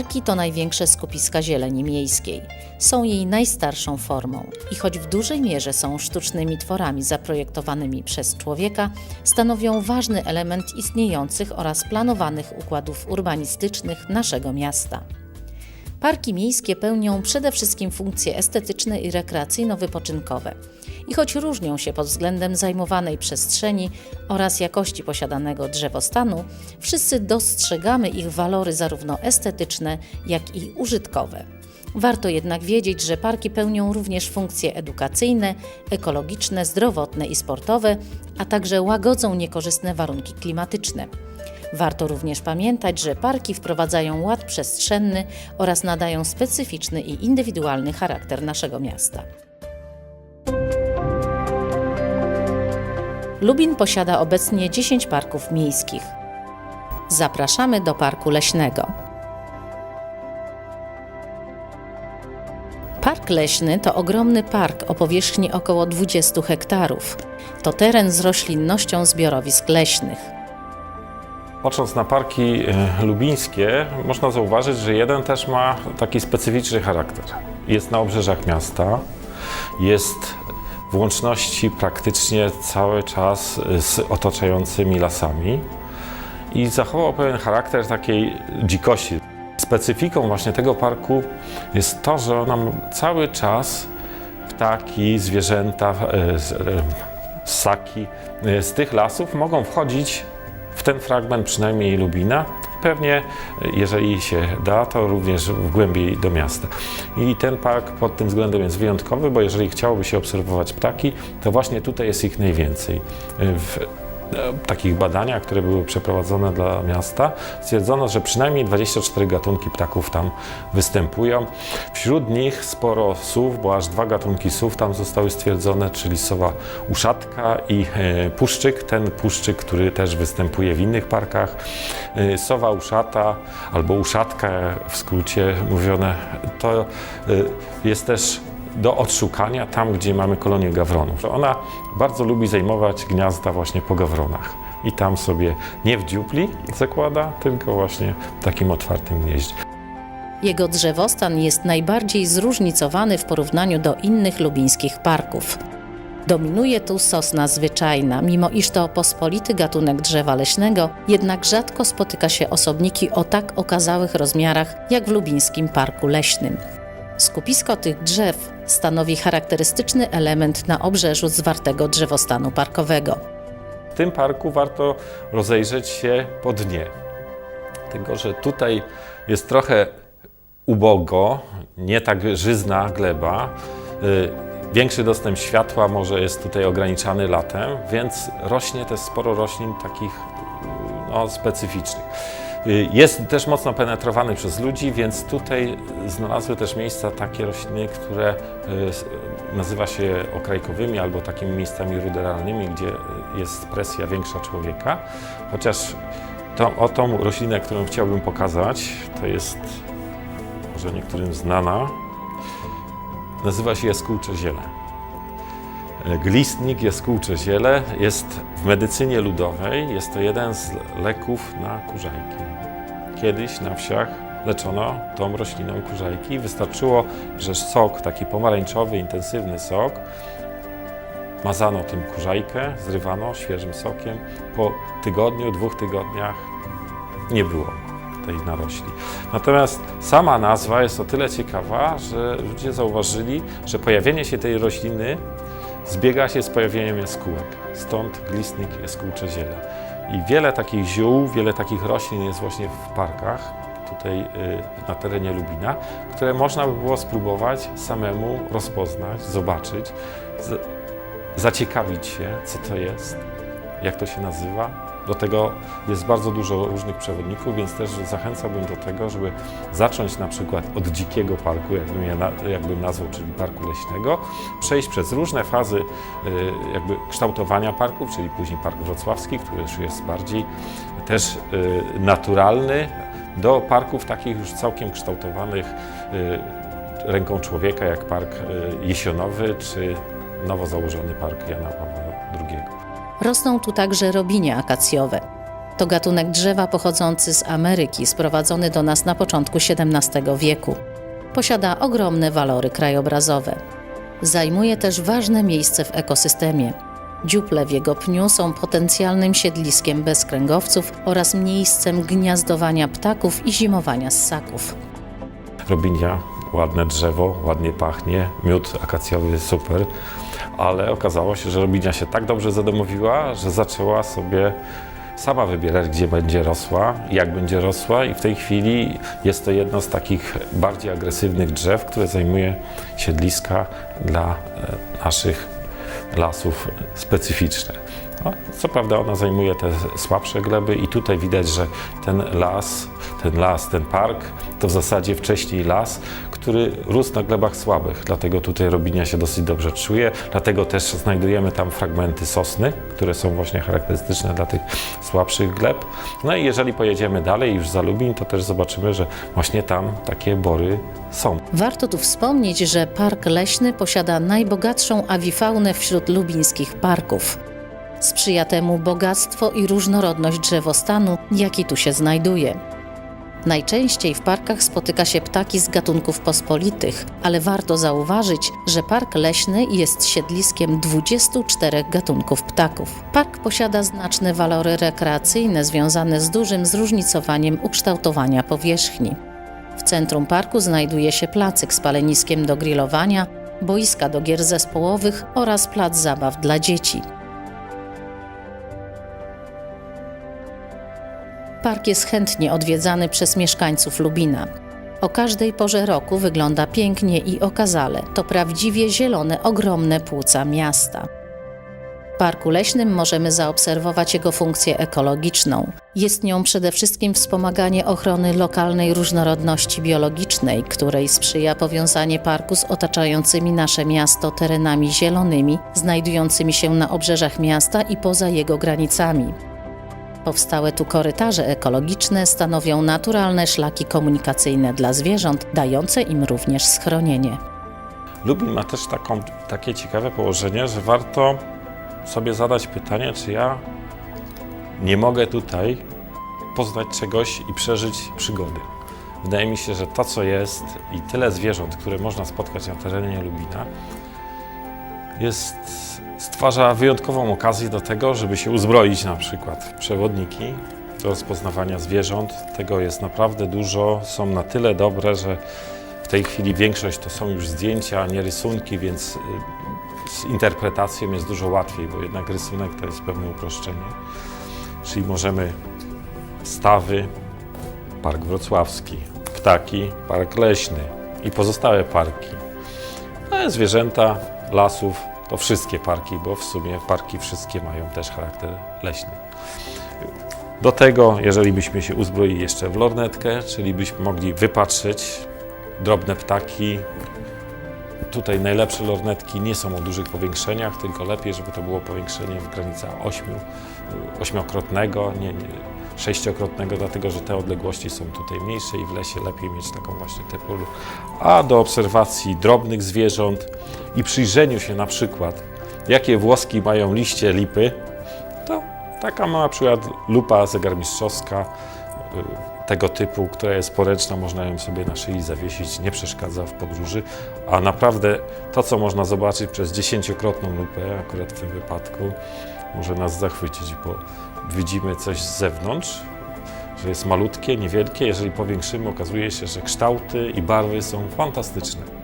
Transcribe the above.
Parki to największe skupiska zieleni miejskiej. Są jej najstarszą formą i choć w dużej mierze są sztucznymi tworami zaprojektowanymi przez człowieka, stanowią ważny element istniejących oraz planowanych układów urbanistycznych naszego miasta. Parki miejskie pełnią przede wszystkim funkcje estetyczne i rekreacyjno-wypoczynkowe. I choć różnią się pod względem zajmowanej przestrzeni oraz jakości posiadanego drzewostanu, wszyscy dostrzegamy ich walory zarówno estetyczne, jak i użytkowe. Warto jednak wiedzieć, że parki pełnią również funkcje edukacyjne, ekologiczne, zdrowotne i sportowe, a także łagodzą niekorzystne warunki klimatyczne. Warto również pamiętać, że parki wprowadzają ład przestrzenny oraz nadają specyficzny i indywidualny charakter naszego miasta. Lubin posiada obecnie 10 parków miejskich. Zapraszamy do Parku Leśnego. Park Leśny to ogromny park o powierzchni około 20 hektarów. To teren z roślinnością zbiorowisk leśnych. Patrząc na parki e, lubińskie, można zauważyć, że jeden też ma taki specyficzny charakter. Jest na obrzeżach miasta, jest w łączności praktycznie cały czas z otaczającymi lasami i zachował pewien charakter takiej dzikości. Specyfiką właśnie tego parku jest to, że ona cały czas ptaki, zwierzęta, e, e, ssaki e, z tych lasów mogą wchodzić w ten fragment przynajmniej Lubina. Pewnie, jeżeli się da, to również w głębiej do miasta. I ten park pod tym względem jest wyjątkowy, bo jeżeli chciałoby się obserwować ptaki, to właśnie tutaj jest ich najwięcej. W takich badaniach, które były przeprowadzone dla miasta, stwierdzono, że przynajmniej 24 gatunki ptaków tam występują. Wśród nich sporo sów, bo aż dwa gatunki sów tam zostały stwierdzone, czyli sowa uszatka i e, puszczyk. Ten puszczyk, który też występuje w innych parkach. E, sowa uszata albo uszatka w skrócie mówione, to e, jest też do odszukania tam, gdzie mamy kolonię gawronów. Ona bardzo lubi zajmować gniazda właśnie po gawronach. I tam sobie nie w dziupli zakłada, tylko właśnie w takim otwartym gnieździe. Jego drzewostan jest najbardziej zróżnicowany w porównaniu do innych lubińskich parków. Dominuje tu sosna zwyczajna, mimo iż to pospolity gatunek drzewa leśnego, jednak rzadko spotyka się osobniki o tak okazałych rozmiarach jak w lubińskim parku leśnym. Skupisko tych drzew stanowi charakterystyczny element na obrzeżu zwartego drzewostanu parkowego. W tym parku warto rozejrzeć się po dnie. Tylko, że tutaj jest trochę ubogo, nie tak żyzna gleba. Y, Większy dostęp światła może jest tutaj ograniczany latem, więc rośnie też sporo roślin takich y, no, specyficznych. Y, Jest też mocno penetrowany przez ludzi, więc tutaj znalazły też miejsca takie rośliny, które y, nazywa się okrajkowymi albo takimi miejscami ruderalnymi, gdzie y, jest presja większa człowieka. Chociaż to, o tą roślinę, którą chciałbym pokazać, to jest może niektórym znana. Nazywa się jaskółcze ziele. Glistnik, jaskółcze ziele jest w medycynie ludowej, jest to jeden z leków na kurzajki. Kiedyś na wsiach leczono tą rośliną kurzajki. Wystarczyło, że sok, taki pomarańczowy, intensywny sok, mazano tym kurzajkę, zrywano świeżym sokiem. Po tygodniu, dwóch tygodniach nie było tej narośli. Natomiast sama nazwa jest o tyle ciekawa, że ludzie zauważyli, że pojawienie się tej rośliny zbiega się z pojawieniem jaskółek. Stąd glistnik jaskółcze ziele. I wiele takich ziół, wiele takich roślin jest właśnie w parkach, tutaj y, na terenie Lubina, które można by było spróbować samemu rozpoznać, zobaczyć, zaciekawić się, co to jest, jak to się nazywa. Do tego jest bardzo dużo różnych przewodników, więc też zachęcałbym do tego, żeby zacząć na przykład od dzikiego parku, jakbym, je na, jakbym nazwał, czyli parku leśnego, przejść przez różne fazy y, jakby kształtowania parków, czyli później park wrocławski, który już jest bardziej też y, naturalny, do parków takich już całkiem kształtowanych y, ręką człowieka, jak park jesionowy, czy nowo założony park Jana Pawła II. Rosną tu także robinie akacjowe. To gatunek drzewa pochodzący z Ameryki, sprowadzony do nas na początku XVII wieku. Posiada ogromne walory krajobrazowe. Zajmuje też ważne miejsce w ekosystemie. Dziuple w jego pniu są potencjalnym siedliskiem bezkręgowców oraz miejscem gniazdowania ptaków i zimowania ssaków. Robinia, ładne drzewo, ładnie pachnie, miód akacjowy super, ale okazało się, że robinia się tak dobrze zadomowiła, że zaczęła sobie sama wybierać, gdzie będzie rosła, jak będzie rosła i w tej chwili jest to jedno z takich bardziej agresywnych drzew, które zajmuje siedliska dla e, naszych lasów specyficzne. No, co prawda ona zajmuje te słabsze gleby i tutaj widać, że ten las, ten las, ten park to w zasadzie wcześniej las, który rósł na glebach słabych, dlatego tutaj robinia się dosyć dobrze czuje, dlatego też znajdujemy tam fragmenty sosny, które są właśnie charakterystyczne dla tych słabszych gleb. No i jeżeli pojedziemy dalej już za Lubin, to też zobaczymy, że właśnie tam takie bory są. Warto tu wspomnieć, że park leśny posiada najbogatszą awifaunę wśród lubińskich parków. Sprzyja temu bogactwo i różnorodność drzewostanu, jaki tu się znajduje. Najczęściej w parkach spotyka się ptaki z gatunków pospolitych, ale warto zauważyć, że park leśny jest siedliskiem 24 gatunków ptaków. Park posiada znaczne walory rekreacyjne związane z dużym zróżnicowaniem ukształtowania powierzchni. W centrum parku znajduje się placyk z paleniskiem do grillowania, boiska do gier zespołowych oraz plac zabaw dla dzieci. Park jest chętnie odwiedzany przez mieszkańców Lubina. O każdej porze roku wygląda pięknie i okazale. To prawdziwie zielone, ogromne płuca miasta. W Parku Leśnym możemy zaobserwować jego funkcję ekologiczną. Jest nią przede wszystkim wspomaganie ochrony lokalnej różnorodności biologicznej, której sprzyja powiązanie parku z otaczającymi nasze miasto terenami zielonymi, znajdującymi się na obrzeżach miasta i poza jego granicami. Powstałe tu korytarze ekologiczne stanowią naturalne szlaki komunikacyjne dla zwierząt, dające im również schronienie. Lubin ma też taką, takie ciekawe położenie, że warto sobie zadać pytanie, czy ja nie mogę tutaj poznać czegoś i przeżyć przygody. Wydaje mi się, że to, co jest i tyle zwierząt, które można spotkać na terenie Lubina, jest, stwarza wyjątkową okazję do tego, żeby się uzbroić na przykład w przewodniki do rozpoznawania zwierząt. Tego jest naprawdę dużo, są na tyle dobre, że w tej chwili większość to są już zdjęcia, a nie rysunki, więc y, z interpretacją jest dużo łatwiej, bo jednak rysunek to jest pewne uproszczenie. Czyli możemy stawy, Park Wrocławski, ptaki, Park Leśny i pozostałe parki. No, zwierzęta, lasów, to wszystkie parki, bo w sumie parki wszystkie mają też charakter leśny. Do tego, jeżeli byśmy się uzbroili jeszcze w lornetkę, czyli byśmy mogli wypatrzeć drobne ptaki. Tutaj najlepsze lornetki nie są o dużych powiększeniach, tylko lepiej, żeby to było powiększenie w granicach ośmiu, ośmiokrotnego, nie, nie, sześciokrotnego, dlatego że te odległości są tutaj mniejsze i w lesie lepiej mieć taką właśnie typu. A do obserwacji drobnych zwierząt i przyjrzeniu się na przykład, jakie włoski mają liście lipy, to taka mała przykład lupa zegarmistrzowska y, tego typu, która jest poręczna, można ją sobie na szyi zawiesić, nie przeszkadza w podróży, a naprawdę to, co można zobaczyć przez dziesięciokrotną lupę, akurat w tym wypadku, może nas zachwycić, bo widzimy coś z zewnątrz, że jest malutkie, niewielkie. Jeżeli powiększymy, okazuje się, że kształty i barwy są fantastyczne.